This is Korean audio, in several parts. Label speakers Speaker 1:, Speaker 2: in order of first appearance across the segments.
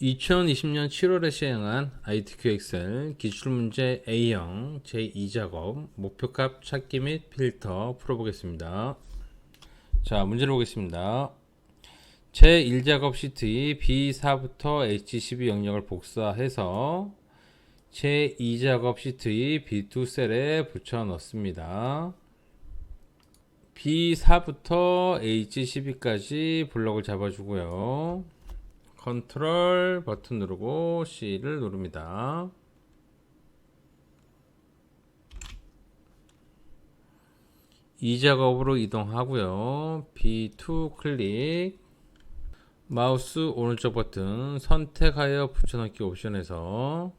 Speaker 1: 2020년 7월에 시행한 ITQ 엑셀 기출문제 A형 제2작업 목표값 찾기 및 필터 풀어보겠습니다. 자, 문제를 보겠습니다. 제1작업 시트의 B4부터 H12 영역을 복사해서 제2작업 시트의 B2 셀에 붙여 넣습니다. B4부터 H12까지 블럭을 잡아주고요. 컨트롤 버튼 누르고 C를 누릅니다. 이 작업으로 이동하고요. B2 클릭 마우스 오른쪽 버튼 선택하여 붙여넣기 옵션에서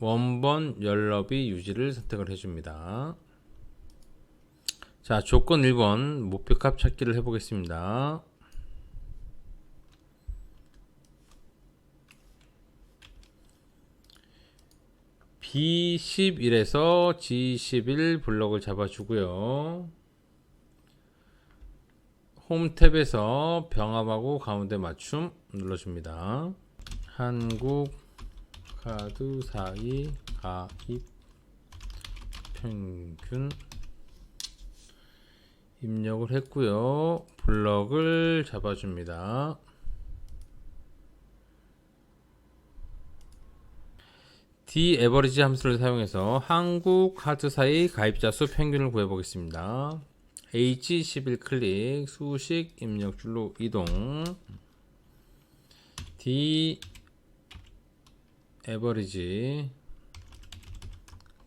Speaker 1: 원본 열너비 유지를 선택을 해줍니다. 자, 조건 1번 목표값 찾기를 해보겠습니다. B11에서 G11 블럭을 잡아주고요. 홈 탭에서 병합하고 가운데 맞춤 눌러줍니다. 한국 카드 사이 가입 평균 입력을 했고요. 블럭을 잡아줍니다. D 에버리지 함수를 사용해서 한국 카드사의 가입자 수 평균을 구해보겠습니다. H11 클릭 수식 입력줄로 이동 D 에버리지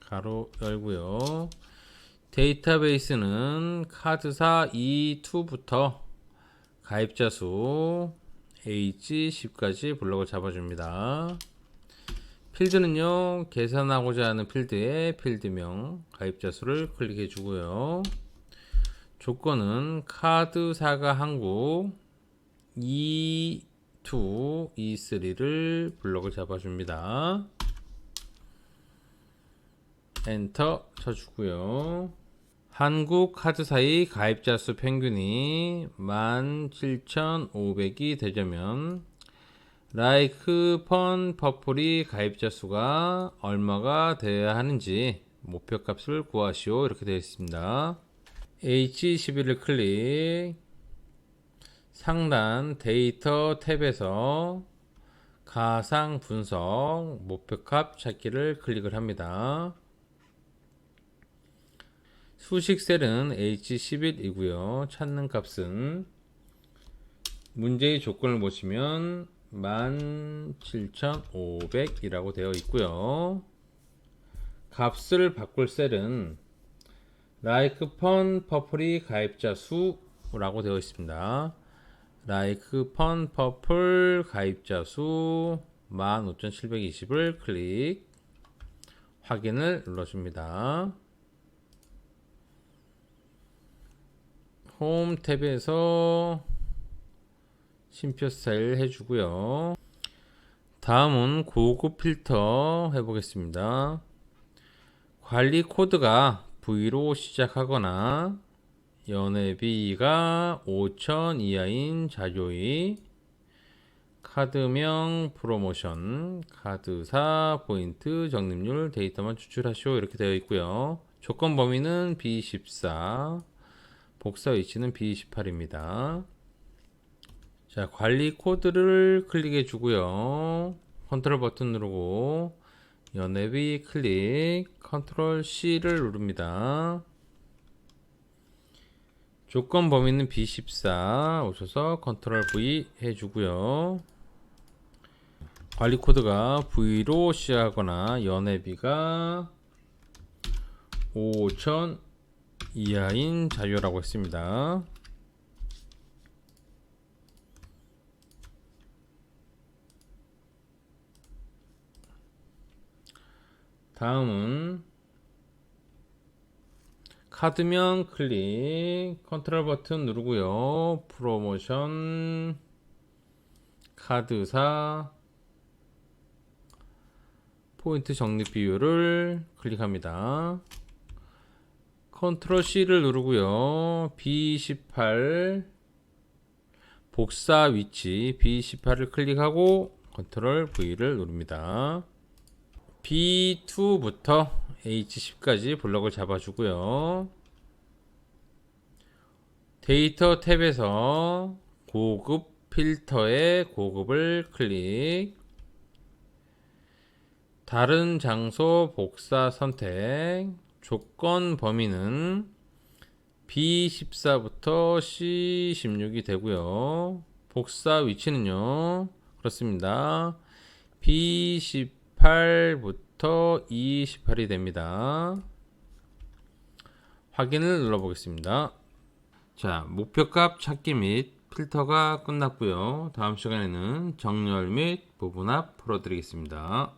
Speaker 1: 가로 열고요. 데이터베이스는 카드사 E2부터 가입자 수 H10까지 블록을 잡아줍니다. 필드는요, 계산하고자 하는 필드의 필드명, 가입자 수를 클릭해 주고요. 조건은 카드사가 한국 E2, E3를 블록을 잡아줍니다. 엔터 쳐주고요. 한국 카드사의 가입자 수 평균이 17,500이 되려면 라이크 펀 퍼플이 가입자 수가 얼마가 되어야 하는지 목표값을 구하시오 이렇게 되어 있습니다. H11을 클릭 상단 데이터 탭에서 가상 분석 목표값 찾기를 클릭을 합니다. 수식 셀은 H11이고요. 찾는 값은 문제의 조건을 보시면 17,500이라고 되어 있고요. 값을 바꿀 셀은 like 펀 퍼플이 가입자 수라고 되어 있습니다. like 펀 퍼플 가입자 수 15,720을 클릭 확인을 눌러줍니다. 홈 탭에서 심표 스타일 해주고요. 다음은 고급 필터 해보겠습니다. 관리 코드가 V로 시작하거나 연회비가 5천 이하인 자료의 카드명 프로모션 카드사 포인트 적립률 데이터만 추출하시오 이렇게 되어 있고요. 조건 범위는 B14 복사 위치는 B28입니다. 자, 관리 코드를 클릭해 주고요. 컨트롤 버튼 누르고 연앱이 클릭, 컨트롤 C를 누릅니다. 조건 범위는 B14 오셔서 컨트롤 V 해주고요. 관리 코드가 V로 시작하거나 연회비가 5000 이하인 자료라고 했습니다. 다음은 카드명 클릭 컨트롤 버튼 누르고요. 프로모션 카드사 포인트 적립 비율을 클릭합니다. 컨트롤 C를 누르고요. B28 복사 위치 B18을 클릭하고 컨트롤 V를 누릅니다. B2부터 H10까지 블럭을 잡아주고요. 데이터 탭에서 고급 필터의 고급을 클릭. 다른 장소 복사 선택. 조건 범위는 B14부터 C16이 되고요. 복사 위치는요. 그렇습니다. B18부터 E18이 됩니다. 확인을 눌러보겠습니다. 자, 목표값 찾기 및 필터가 끝났고요. 다음 시간에는 정렬 및 부분합 풀어드리겠습니다.